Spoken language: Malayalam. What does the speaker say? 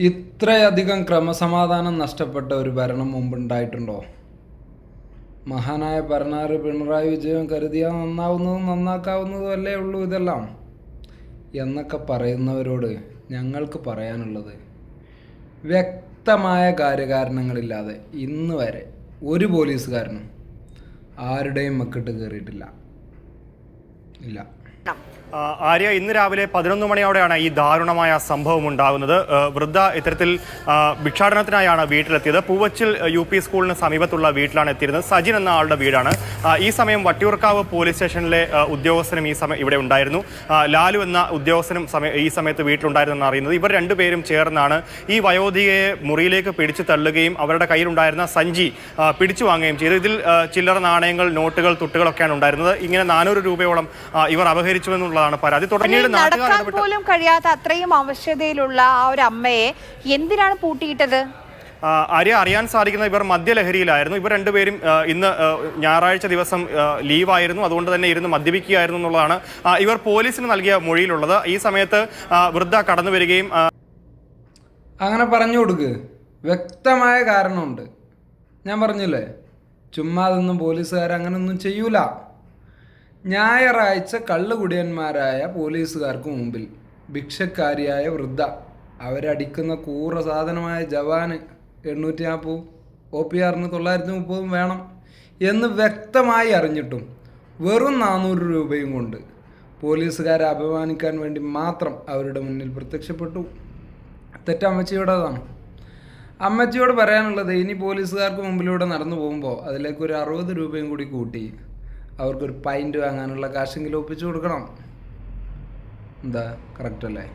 ഇത്രയധികം ക്രമസമാധാനം നഷ്ടപ്പെട്ട ഒരു ഭരണം മുമ്പുണ്ടായിട്ടുണ്ടോ? മഹാനായ ഭരണാറ് പിണറായി വിജയൻ കരുതിയാൽ നന്നാവുന്നതും നന്നാക്കാവുന്നതും അല്ലേ ഉള്ളൂ ഇതെല്ലാം? എന്നൊക്കെ പറയുന്നവരോട് ഞങ്ങൾക്ക് പറയാനുള്ളത് വ്യക്തമായ കാര്യകാരണങ്ങളില്ലാതെ ഇന്ന് വരെ ഒരു പോലീസുകാരനും ആരുടെയും മക്കിട്ട് കയറിയിട്ടില്ല ഇല്ല. ആര്യ ഇന്ന് രാവിലെ പതിനൊന്ന് മണിയോടെയാണ് ഈ ദാരുണമായ സംഭവം ഉണ്ടാകുന്നത്. വൃദ്ധ ഇത്തരത്തിൽ ഭിക്ഷാടനത്തിനായാണ് വീട്ടിലെത്തിയത്. പൂവച്ചിൽ യു പി സ്കൂളിന് സമീപത്തുള്ള വീട്ടിലാണ് എത്തിയിരുന്നത്. സജിൻ എന്ന ആളുടെ വീടാണ്. ഈ സമയം വട്ടിയൂർക്കാവ് പോലീസ് സ്റ്റേഷനിലെ ഉദ്യോഗസ്ഥനും ഈ സമയം ഇവിടെ ഉണ്ടായിരുന്നു. ലാലു എന്ന ഉദ്യോഗസ്ഥനും സമയ ഈ സമയത്ത് വീട്ടിലുണ്ടായിരുന്നെന്ന് അറിയുന്നത്. ഇവർ രണ്ടുപേരും ചേർന്നാണ് ഈ വയോധികയെ മുറിയിലേക്ക് പിടിച്ചു തള്ളുകയും അവരുടെ കയ്യിലുണ്ടായിരുന്ന സഞ്ചി പിടിച്ചു വാങ്ങുകയും ചെയ്തു. ഇതിൽ ചില്ലറ നാണയങ്ങൾ നോട്ടുകൾ തുട്ടുകളൊക്കെയാണ് ഉണ്ടായിരുന്നത്. ഇങ്ങനെ നാനൂറ് രൂപയോളം ഇവർ അപഹരിച്ചു എന്നുള്ളതാണ് പരാതി നടക്കാൻ പോലും കഴിയാത്ത അത്രയും അവശതയിലുള്ള ആ ഒരു അമ്മയെ എന്തിനാണ് പൂട്ടിയിട്ടത്? അരി ആര്യ അറിയാൻ സാധിക്കുന്ന ഇവർ മദ്യലഹരിയിലായിരുന്നു. ഇവർ രണ്ടുപേരും ഇന്ന് ഞായറാഴ്ച ദിവസം ലീവായിരുന്നു. അതുകൊണ്ട് തന്നെ ഇരുന്ന് മദ്യപിക്കുകയായിരുന്നു എന്നുള്ളതാണ് ഇവർ പോലീസിന് നൽകിയ മൊഴിയിലുള്ളത്. ഈ സമയത്ത് വൃദ്ധ കടന്നു വരികയും അങ്ങനെ പറഞ്ഞു കൊടുക്ക്. വ്യക്തമായ കാരണമുണ്ട്. ഞാൻ പറഞ്ഞില്ലേ? ചുമ്മാ അതൊന്നും പോലീസുകാർ അങ്ങനെയൊന്നും ചെയ്യൂല. ഞായറാഴ്ച കള്ളുകുടിയന്മാരായ പോലീസുകാർക്ക് മുമ്പിൽ ഭിക്ഷക്കാരിയായ വൃദ്ധ. അവരടിക്കുന്ന കൂറ സാധനമായ ജവാന് എണ്ണൂറ്റി നാൽപ്പതും ഒ പി ആറിന് തൊള്ളായിരത്തി മുപ്പതും വേണം എന്ന് വ്യക്തമായി അറിഞ്ഞിട്ടും വെറും നാനൂറ് രൂപയും കൊണ്ട് പോലീസുകാരെ അപമാനിക്കാൻ വേണ്ടി മാത്രം അവരുടെ മുന്നിൽ പ്രത്യക്ഷപ്പെട്ടു. തെറ്റ് അമ്മച്ചിയുടേതാണ് അമ്മച്ചിയോട് പറയാനുള്ളത് ഇനി പോലീസുകാർക്ക് മുമ്പിലൂടെ നടന്നു പോകുമ്പോൾ അതിലേക്ക് ഒരു അറുപത് രൂപയും കൂടി കൂട്ടി അവർക്കൊരു പൈന്റ് വാങ്ങാനുള്ള കാശെങ്കിലും ഒപ്പിച്ചു കൊടുക്കണം. എന്താ? കറക്റ്റ് അല്ലേ?